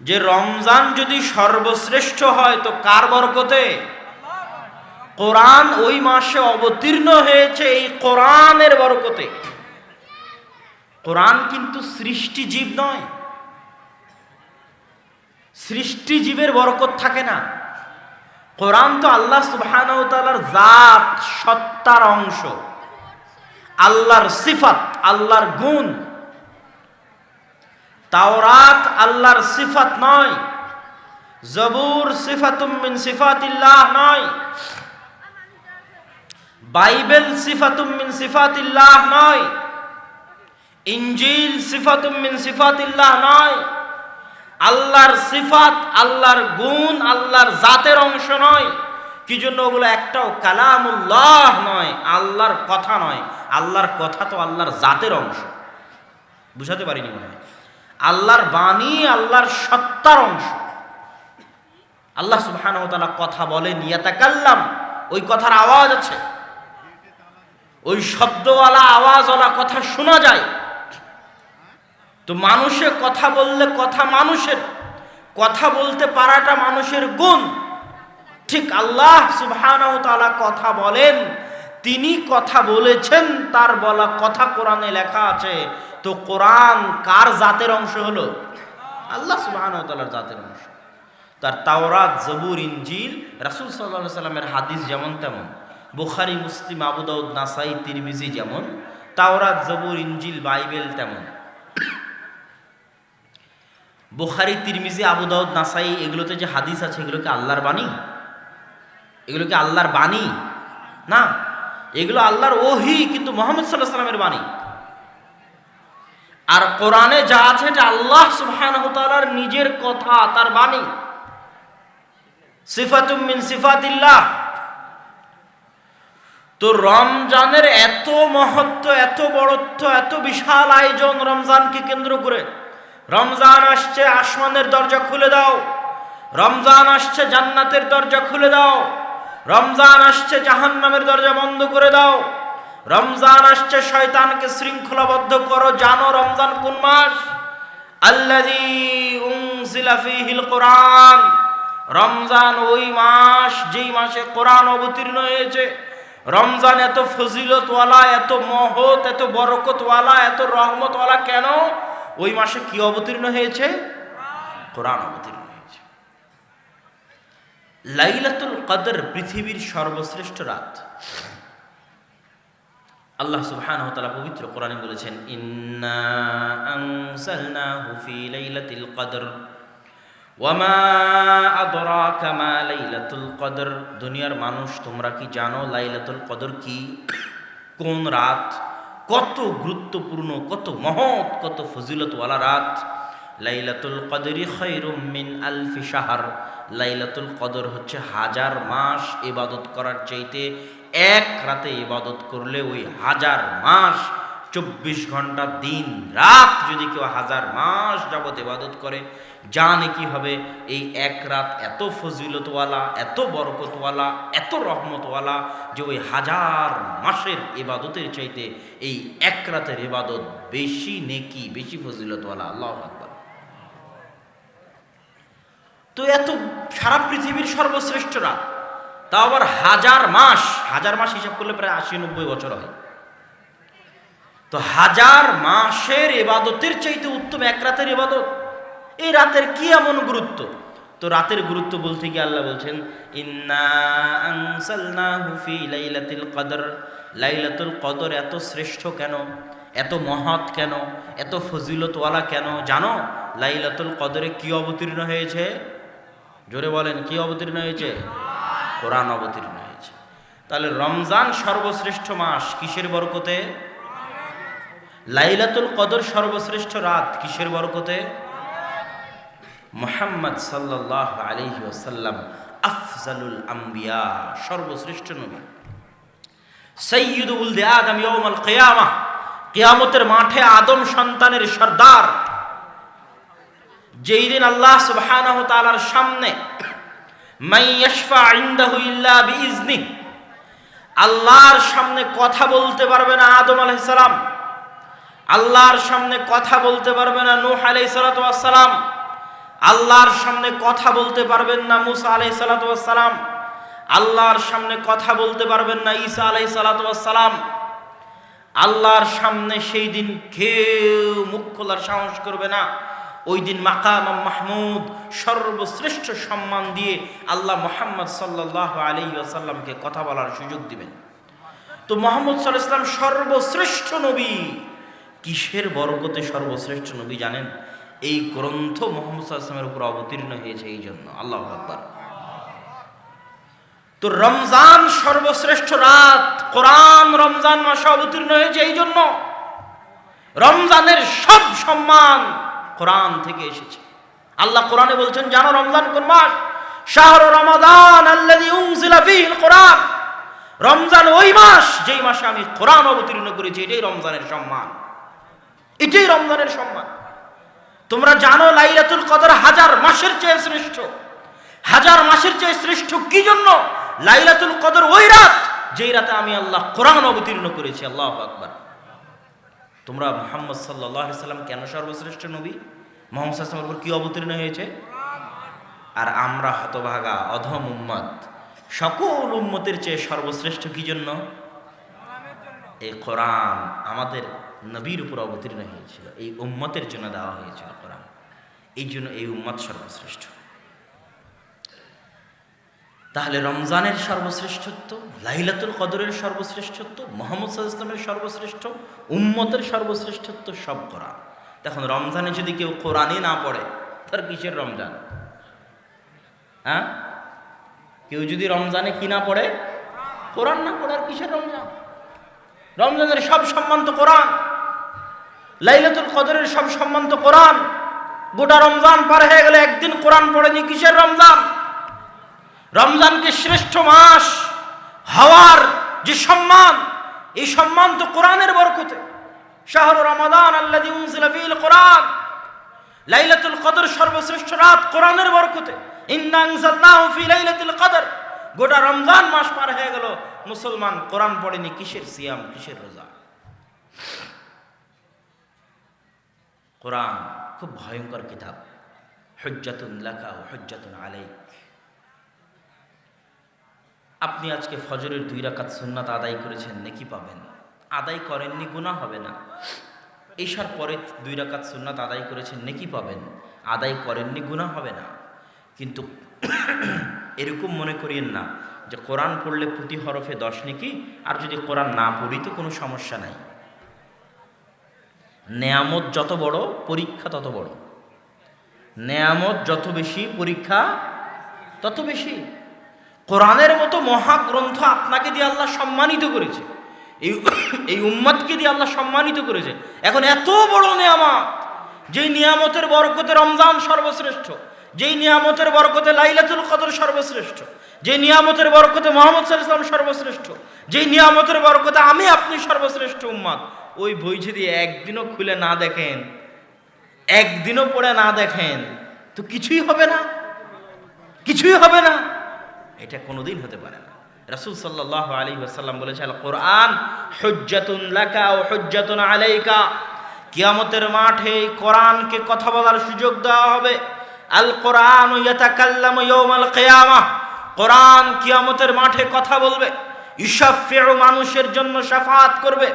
যে রমজান যদি সর্বশ্রেষ্ঠ হয়, তো কার বরকতে? কোরআন ওই মাসে অবতীর্ণ হয়েছে, এই কোরআনের বরকতে। কোরআন কিন্তু সৃষ্টিজীব নয়। সৃষ্টিজীবের বরকত থাকে না। কোরআন তো আল্লাহ সুবহানাহু তাআলার জাত, সত্তার অংশ। আল্লাহর সিফাত, আল্লাহর গুণ। তাওরাত আল্লাহর সিফাত নয়। জবুর সিফাতুম মিন সিফাতিল্লাহ নয়। বাইবেল সিফাতুম মিন সিফাতিল্লাহ নয়। ইঞ্জিল সিফাতুম মিন সিফাতিল্লাহ নয়। আল্লাহর সিফাত, আল্লাহর গুণ, আল্লাহর জাতের অংশ নয়। কি জন্য ওগুলো একটাও? কালামুল্লাহ নয়, আল্লাহর কথা নয়। আল্লাহর কথা তো আল্লাহর জাতের অংশ। বুঝাতে পারিনি মনে হয়। আল্লাহর বাণী, আল্লাহর সত্তার অংশ। আল্লাহ সুবহানাহু ওয়া তাআলা কথা বলেন, ইয়াতাকাল্লাম, ওই কথার আওয়াজ আছে। ওই শব্দওয়ালা আওয়াজওয়ালা কথা শোনা যায়। তো মানুষে কথা বললে কথা মানুষের, কথা বলতে পারাটা মানুষের গুণ। ঠিক আল্লাহ সুবহানাহু তাআলা কথা বলেন তিনি কথা বলেছেন, তার বলা কথা কোরআনে লেখা আছে। তো কোরআন কার জাতের অংশ হলো? আল্লাহ তাআলার জাতের অংশ। তার তাওরাত, জবুর ইঞ্জিল রাসূল আলাইহি সাল্লামের হাদিস যেমন তেমন। বুখারী, মুসলিম, আবু দাউদ, নাসাই, তিরমিজি যেমন। তাওরাত, জবুর ইঞ্জিল বাইবেল তেমন। বুখারি, তিরমিজি, আবু দাউদ, নাসাই, এগুলোতে যে হাদিস আছে এগুলোকে আল্লাহর বাণী? এগুলোকে আল্লাহর বাণী? না। এগুলো আল্লাহর ওহি, কিন্তু মোহাম্মদ সাল্লাহ সাল্লামের বাণী। আর কোরআনে যা আছে, এটা আল্লাহ তাআলার নিজের কথা, তার বাণী। সিফাতুম মিন সিফাতিল্লাহ। তো রমজানের এত মহত্ব, এত বড়ত্ব, এত বিশাল আয়োজন রমজানকে কেন্দ্র করে। রমজান আসছে, আসমানের দরজা খুলে দাও। রমজান আসছে, জান্নাতের দরজা খুলে দাও। রমজান আসছে, জাহান্নামের দরজা বন্ধ করে দাও। রমজান আসছে, শয়তানকে শৃঙ্খলাবদ্ধ করো। জানো রমজান কোন মাস? কোরআন। রমজান ওই মাস, যেই মাসে কোরআন অবতীর্ণ হয়েছে। রমজান এত ফজিলতওয়ালা, এত মহৎ, এত বরকতওয়ালা, এত রহমতওয়ালা কেন? ওই মাসে কি অবতীর্ণ হয়েছে? কোরআন অবতীর্ণ। লাইলাতুল কদর পৃথিবীর সর্বশ্রেষ্ঠ রাত। আল্লাহ সুবহানাহু ওয়া পবিত্র কোরআনে বলেছেন, ইন্না আনসালনাহু ফি লাইলাতিল কদর, ওয়ামা লাইলাতুল কদর। দুনিয়ার মানুষ, তোমরা কি জানো লাইলাতুল কদর কি? কোন রাত? কত গুরুত্বপূর্ণ, কত মহৎ, কত ফজিলতওয়ালা রাত। লাইলাতুল কদরি খৈরুম মিন আলফি শাহর। লাইলাতুল কদর হচ্ছে হাজার মাস ইবাদত করার চাইতে এক রাতে ইবাদত করলে ওই হাজার মাস চব্বিশ ঘণ্টা দিন রাত যদি কেউ হাজার মাস যাবত ইবাদত করে, জানে কি হবে? এই এক রাত এত ফজিলতওয়ালা, এত বরকতওয়ালা, এত রহমতওয়ালা যে ওই হাজার মাসের ইবাদতের চাইতে এই এক রাতের ইবাদত বেশি নেকি, বেশি ফজিলতওয়ালা। আল্লাহ আকবার তো এত সারা পৃথিবীর সর্বশ্রেষ্ঠ রাত। তাও আবার হাজার মাস হাজার মাস হিসাব করলে প্রায় আশি নব্বই বছর হয়। তো হাজার মাসের এবাদতের চাইতে উত্তম এক রাতের এবাদত। এই রাতের কি এমন গুরুত্ব? তো রাতের গুরুত্ব বলতে গিয়ে আল্লাহ বলছেন লাইলাতুল কদর। লাইলাতুল কদর এত শ্রেষ্ঠ কেন? এত মহৎ কেন? এত ফজিলতওয়ালা কেন? জানো, লাইলাতুল কদরে কি অবতীর্ণ হয়েছে? জোরে বলেন, কি অবতীর্ণ হয়েছে? কোরআন অবতীর্ণ হয়েছে। তাহলে রমজান সর্বশ্রেষ্ঠ মাস কিসের বরকতে? লাইলাতুল কদর সর্বশ্রেষ্ঠ রাত কিসের বরকতে? মোহাম্মদ সাল্লাহ আলহি ওসাল্লাম আফজালুল আম্বিয়া, সর্বশ্রেষ্ঠ নবী। সৈয়দ উলদে আদম ইয়ৌমাল কেয়ামা, কেয়ামতের মাঠে আদম সন্তানের সর্দার। যেই দিন আল্লাহ সুবহানাহু তাআলার সামনে আল্লাহর সামনে কথা বলতে পারবে না আদম আলাইহিস সালাম, আল্লাহর সামনে কথা বলতে পারবে না নূহ আলাইহিস সালাম, আল্লাহর সামনে কথা বলতে পারবেন না মুসা আলাই সালাতাম আল্লাহর সামনে কথা বলতে পারবেন না ঈসা আলাই সালাতাম আল্লাহর সামনে সেই দিন কেউ মুখ খোলার সাহস করবে না। ওই দিন মাকাম মাহমুদ সর্বশ্রেষ্ঠ সম্মান দিয়ে আল্লাহ মোহাম্মদ সাল্লাহ আলী আসাল্লামকে কথা বলার সুযোগ দিবেন। তো মোহাম্মদ সাল্লাহ ইসলাম সর্বশ্রেষ্ঠ নবী। কিসের বরকতে সর্বশ্রেষ্ঠ নবী জানেন? এই গ্রন্থ মোহাম্মদ সাল্লামের উপর অবতীর্ণ হয়েছে এই জন্য। আল্লাহ আকবর। তো রমজান সর্বশ্রেষ্ঠ রাত। কোরআন রমজান মাসে অবতীর্ণ হয়েছে এই জন্য। রমজানের সব সম্মান কোরআন থেকে এসেছে। আল্লাহ কোরআনে বলছেন, জানো রমজান কোন মাস? শাহর রমাদান কোরআন। রমজান ওই মাস, যেই মাসে আমি কোরআন অবতীর্ণ করেছি, এটাই রমজানের সম্মান। এটাই রমজানের সম্মান। তোমরা জানো লাইলাতুল কদর হাজার মাসের চেয়ে শ্রেষ্ঠ। হাজার মাসের চেয়ে শ্রেষ্ঠ কি জন্য? লাইলাতুল কদর ওই রাত, যেই রাতে আমি আল্লাহ কোরআন অবতীর্ণ করেছি, আল্লাহ আকবার। তোমরা মোহাম্মদ সাল্লাহ সাল্লাম কেন সর্বশ্রেষ্ঠ নবী? মোহাম্মদ সাল্লামের উপর কি অবতীর্ণ হয়েছে? আর আমরা হতভাগা, অধম উম্মত। সকল উম্মতের চেয়ে সর্বশ্রেষ্ঠ কি জন্য? এই কোরআন আমাদের নবীর উপর অবতীর্ণ হয়েছিল। এই উম্মতের জন্য দেওয়া হয়েছিল কোরআন। এই জন্য এই উম্মত সর্বশ্রেষ্ঠ। তাহলে রমজানের সর্বশ্রেষ্ঠত্ব, লাইলাতুল কদরের সর্বশ্রেষ্ঠত্ব, মোহাম্মদ ইসলামের সর্বশ্রেষ্ঠ, উম্মতের সর্বশ্রেষ্ঠত্ব সব কোরআন। দেখুন, রমজানে যদি কেউ কোরআনই না পড়ে, তার কিসের রমজান? হ্যাঁ? কেউ যদি রমজানে কি না পড়ে, কোরআন না পড়ে আর কিসের রমজান? রমজানের সব সম্মান তো কোরআন। লাইলাতুল কদরের সব সম্মান তো কোরআন। গোটা রমজান পার হয়ে গেলে একদিন কোরআন পড়েনি, কিসের রমজান? রমজানকে শ্রেষ্ঠ মাস, হওয়ার যে সম্মান, এই সম্মান তো কোরআনের বরকতে। শাহর রমাদান আল্লাদি উনজিলা কোরআন। লাইলাতুল কদর সর্বশ্রেষ্ঠ রাত কোরআনের বরকতে। ইন্না আনজালনাহু ফি লাইলাতুল কদর। গোটা রমজান মাস পার হয়ে গেল। মুসলমান কোরআন পড়েনি, কিসের সিয়াম, কিসের রোজা? কোরআন খুব ভয়ঙ্কর কিতাব। হজ্জাতুন লাকা ও হজ্জাতুন আলাইক। আপনি আজকে ফজরের দুই রাকাত সুন্নাত আদায় করেছেন, নেকি পাবেন? আদায় করেননি, গুনাহ হবে না। এসার পরে দুই রাকাত সুন্নাত আদায় করেছেন, নেকি পাবেন? আদায় করেননি, গুনাহ হবে না। কিন্তু এরকম মনে করিয়েন না যে কোরআন পড়লে প্রতি হরফে দশ নেকি, আর যদি কোরআন না পড়ি তো কোনো সমস্যা নাই। নেয়ামত যত বড়, পরীক্ষা তত বড়। নেয়ামত যত বেশি, পরীক্ষা তত বেশি। কোরআনের মতো মহাগ্রন্থ আপনাকে দিয়ে আল্লাহ সম্মানিত করেছে। এই এই উম্মাদকে দিয়ে আল্লাহ সম্মানিত করেছে। এখন এত বড় নিয়ামত, যেই নিয়ামতের বরকতে রমজান সর্বশ্রেষ্ঠ, যেই নিয়ামতের বরকতে লাইলাতুল কদর সর্বশ্রেষ্ঠ যে নিয়ামতের বরকতে মোহাম্মদ সাল্লাম সর্বশ্রেষ্ঠ, যেই নিয়ামতের বরকতে আমি আপনি সর্বশ্রেষ্ঠ উম্মাদ ওই বই যদি একদিনও খুলে না দেখেন। একদিনও পড়ে না দেখেন। তো কিছুই হবে না। কিছুই হবে না। এটা কোনোদিন হতে পারে না। রাসুল সাল্লাহ আলী আসাল্লাম বলেছে আল কোরআন হজ্জাতুন লাকা ও হজ্জাতুন আলাইকা। কিয়ামতের মাঠে কোরআনকে কথা বলার সুযোগ দেওয়া হবে। আল কোরআন কোরআন কিয়ামতের মাঠে কথা বলবে ইউসাফিউ মানুষের জন্য শাফাত করবে।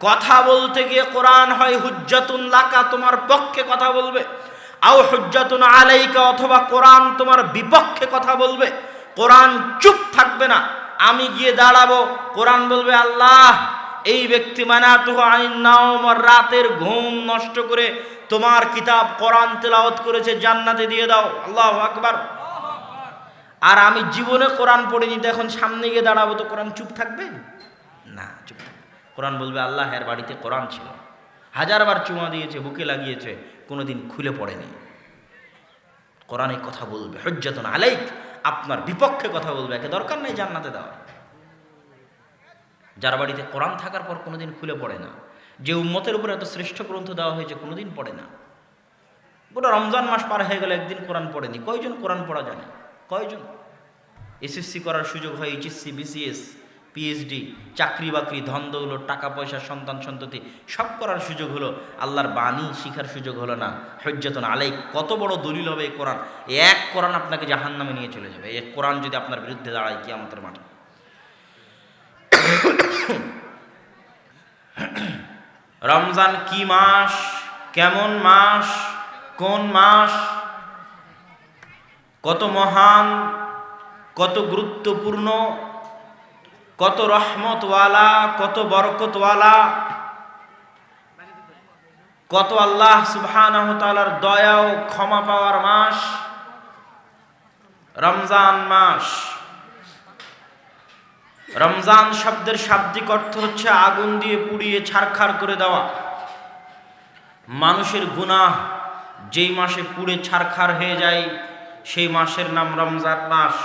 কথা বলতে গিয়ে কোরআন হয় হুজ্জাতুন লাকা, তোমার পক্ষে কথা বলবে। আও হুজ্জাতুন আলাইকা, অথবা কোরআন তোমার বিপক্ষে কথা বলবে। কোরআন চুপ থাকবে না। আমি গিয়ে দাঁড়াবো। কোরআন বলবে, আল্লাহ, এই ব্যক্তি নাওমর রাতের ঘুম নষ্ট করে তোমার কিতাব কোরআন তেলাওয়াত করেছে, জান্নাতে দিয়ে দাও। আল্লাহ আকবার। আর আমি জীবনে কোরআন পড়িনি, তো এখন সামনে গিয়ে দাঁড়াবো, তো কোরআন চুপ থাকবে? না, চুপ থাকবে কোরআন বলবে, আল্লাহ, এর বাড়িতে কোরআন ছিল। হাজারবার চুমা দিয়েছে, বুকে লাগিয়েছে, কোনোদিন খুলে পড়েনি। কোরআনে কথা বলবে, হজ্জাতন আলাইক। আপনার বিপক্ষে কথা বলবে, একে দরকার নেই জান্নাতে দেওয়ার। যার বাড়িতে কোরআন থাকার পর কোনোদিন খুলে পড়ে না, যে উম্মতের উপরে এত শ্রেষ্ঠ গ্রন্থ দেওয়া হয়েছে কোনোদিন পড়ে না। গোটা রমজান মাস পার হয়ে গেলে একদিন কোরআন পড়েনি। কয়জন কোরআন পড়া জানে? কয়জন? এসএসসি করার সুযোগ হয়, এইচএসসি, বিসিএস পিএইচডি চাকরি বাকরি, ধন দৌলত, টাকা পয়সা, সন্তান সন্ততি, সব করার সুযোগ হলো আল্লাহর বাণী শিখার সুযোগ হলো না। হজ্জাতন আলাই কত বড় দলিল হবে এই কোরআন? এক কোরআন আপনাকে জাহান নামে নিয়ে চলে যাবে। এই কোরআন যদি আপনার বিরুদ্ধে দাঁড়ায় কি আমাদের মাঠে। রমজান কি মাস? কেমন মাস? কোন মাস? কত মহান, কত গুরুত্বপূর্ণ কত রহমতওয়ালা, কত বরকতওয়ালা, কত আল্লাহ সুবহানাহু তাআলার দয়া ও ক্ষমা পাওয়ার মাস, রমজান মাস। রমজান শব্দের শাব্দিক অর্থ হচ্ছে আগুন দিয়ে পুড়িয়ে ছারখার করে দেওয়া। মানুষের গুনাহ যেই মাসে পুড়ে ছারখার হয়ে যায়, সেই মাসের নাম রমজান মাস।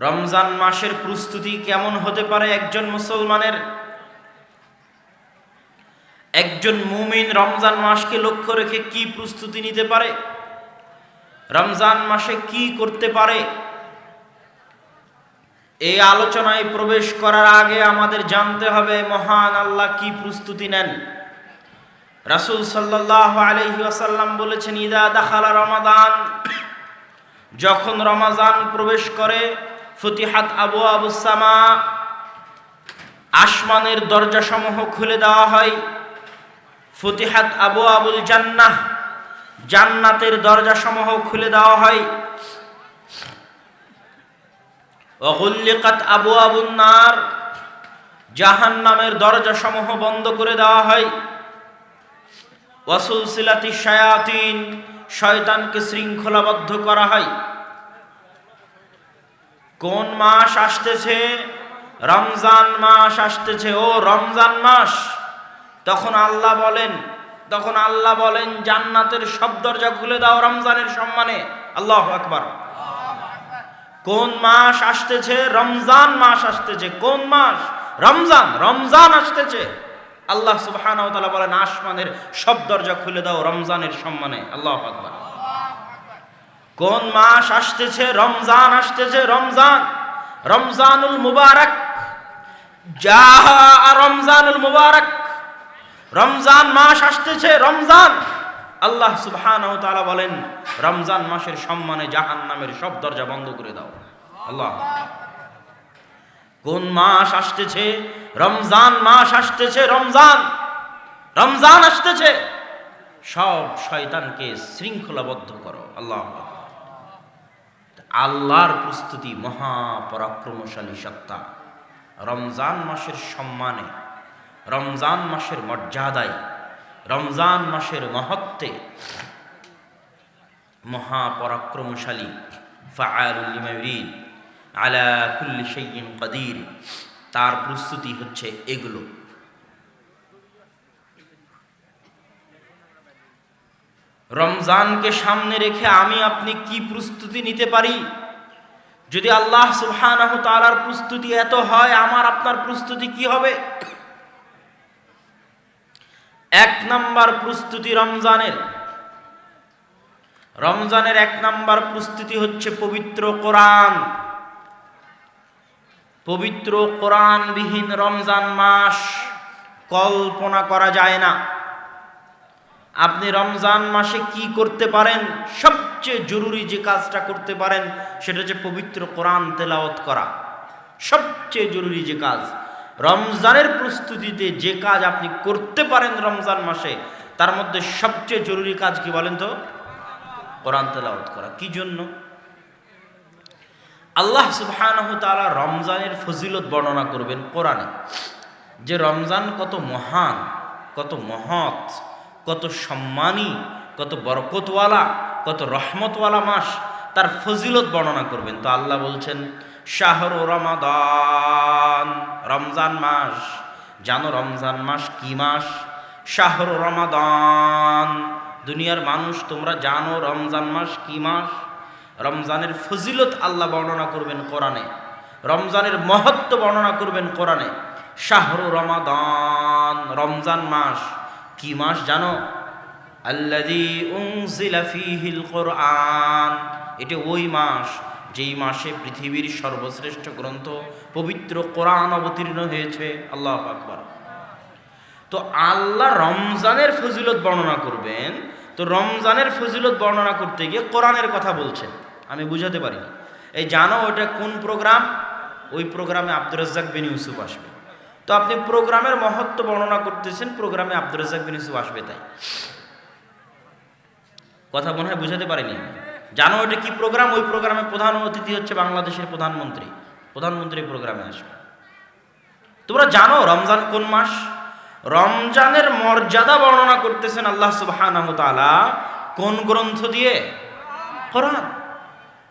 রমজান মাসের প্রস্তুতি কেমন হতে পারে একজন মুসলমানের? একজন মুমিন রমজান মাসকে লক্ষ্য রেখে কি প্রস্তুতি নিতে পারে? রমজান মাসে কি করতে পারে? এই আলোচনায় প্রবেশ করার আগে আমাদের জানতে হবে, মহান আল্লাহ কি প্রস্তুতি নেন? রাসুল সাল্লাহ আলহি আসাল্লাম বলেছেন, ইদা দাখালা রমাদান। যখন রমাজান প্রবেশ করে ফতিহাত আবু আবুসামা আসমানের দরজাসমূহ খুলে দেওয়া হয়। ফতিহাত আবু আবুল জান্নাহ জান্নাতের দরজাসমূহ খুলে দেওয়া হয়। অগুল্লিকাত আবু আবুন নার জাহান নামের দরজাসমূহ বন্ধ করে দেওয়া হয়। ওয়াসুল সিলাতি শায়াতিন, শয়তানকে শৃঙ্খলাবদ্ধ করা হয়। কোন মাস আসতেছে? রমজান মাস আসতেছে। ও রমজান মাস। তখন আল্লাহ বলেন, তখন আল্লাহ বলেন, জান্নাতের সব দরজা খুলে দাও রমজানের সম্মানে। আল্লাহ আকবার। কোন মাস আসতেছে? রমজান মাস আসতেছে। কোন মাস? রমজান রমজান আসতেছে। আল্লাহ ওয়া বলেন, আসমানের সব দরজা খুলে দাও রমজানের সম্মানে। আল্লাহ আকবার। কোন মাস আসতেছে? রমজান আসতেছে, রমজান। রমজানুল মুবারক। যাহা রমজানুল মুবারক। রমজান মাস আসতেছে, রমজান। আল্লাহ সুবহানাহু ওয়া বলেন, রমজান মাসের সম্মানে জাহান্নামের সব দরজা বন্ধ করে দাও। আল্লাহ কোন মাস আসতেছে? রমজান মাস আসতেছে, রমজান। রমজান আসতেছে। সব শয়তানকে শৃঙ্খলাবদ্ধ করো। আল্লাহ আল্লাহর প্রস্তুতি মহাপরাক্রমশালী সত্তা। রমজান মাসের সম্মানে, রমজান মাসের মর্যাদায়, রমজান মাসের মহত্বে মহাপরাক্রমশালী ফাআলুলিমায়ুরিদ আলা কুল্লি শাইইন কাদির। তার প্রস্তুতি হচ্ছে এগুলো। রমজানকে সামনে রেখে আমি আপনি কি প্রস্তুতি নিতে পারি? যদি আল্লাহ সুবহানাহু তাআলার প্রস্তুতি এত হয়, আমার আপনার প্রস্তুতি কি হবে? এক নাম্বার প্রস্তুতি রমজানের। রমজানের এক নাম্বার প্রস্তুতি হচ্ছে পবিত্র কোরআন। পবিত্র কোরআনবিহীন রমজান মাস কল্পনা করা যায় না। আপনি রমজান মাসে কি করতে পারেন? সবচেয়ে জরুরি যে কাজটা করতে পারেন, সেটা হচ্ছে পবিত্র কোরআন তেলাওয়াত করা। সবচেয়ে জরুরি যে কাজ। রমজানের প্রস্তুতিতে যে কাজ আপনি করতে পারেন রমজান মাসে, তার মধ্যে সবচেয়ে জরুরি কাজ কি বলেন তো? কোরআন তেলাওয়াত করা। কি জন্য? আল্লাহ সুবহানাহু রমজানের ফজিলত বর্ণনা করবেন কোরআনে। যে রমজান কত মহান, কত মহৎ কত সম্মানী, কত বরকতওয়ালা, কত রহমতওয়ালা মাস তার ফজিলত বর্ণনা করবেন। তো আল্লাহ বলছেন, শাহরু রমাদান, রমজান মাস। জানো রমজান মাস কি মাস? শাহরু রমাদান। দুনিয়ার মানুষ, তোমরা জানো রমজান মাস কি মাস? রমজানের ফজিলত আল্লাহ বর্ণনা করবেন কোরআনে। রমজানের মহত্ব বর্ণনা করবেন কোরআনে। শাহরু রমাদান, রমজান মাস। কি মাস জানো? আল্লাদি কোরআন এটা ওই মাস, যেই মাসে পৃথিবীর সর্বশ্রেষ্ঠ গ্রন্থ পবিত্র কোরআন অবতীর্ণ হয়েছে। আল্লাহ আকবর। তো আল্লাহ রমজানের ফজিলত বর্ণনা করবেন। তো রমজানের ফজিলত বর্ণনা করতে গিয়ে কোরআনের কথা বলছেন। আমি বুঝাতে পারি এই জানো ওটা কোন প্রোগ্রাম? ওই প্রোগ্রামে আব্দুর রাজ্জাক বিন ইউসুফ আসবে। তো আপনি প্রোগ্রামের মহত্ব বর্ণনা করতেছেন, প্রোগ্রামে আব্দুর রাজ্জাক বিন ইউসুফ আসবে তাই। কথা মনে হয় বুঝাতে পারিনি। জানো এটা কি প্রোগ্রাম? ওই প্রোগ্রামে প্রধান অতিথি হচ্ছে বাংলাদেশের প্রধানমন্ত্রী। প্রধানমন্ত্রী প্রোগ্রামে আসবে। তোমরা জানো রমজান কোন মাস? রমজানের মর্যাদা বর্ণনা করতেছেন আল্লাহ তাআলা কোন গ্রন্থ দিয়ে? কোরআন।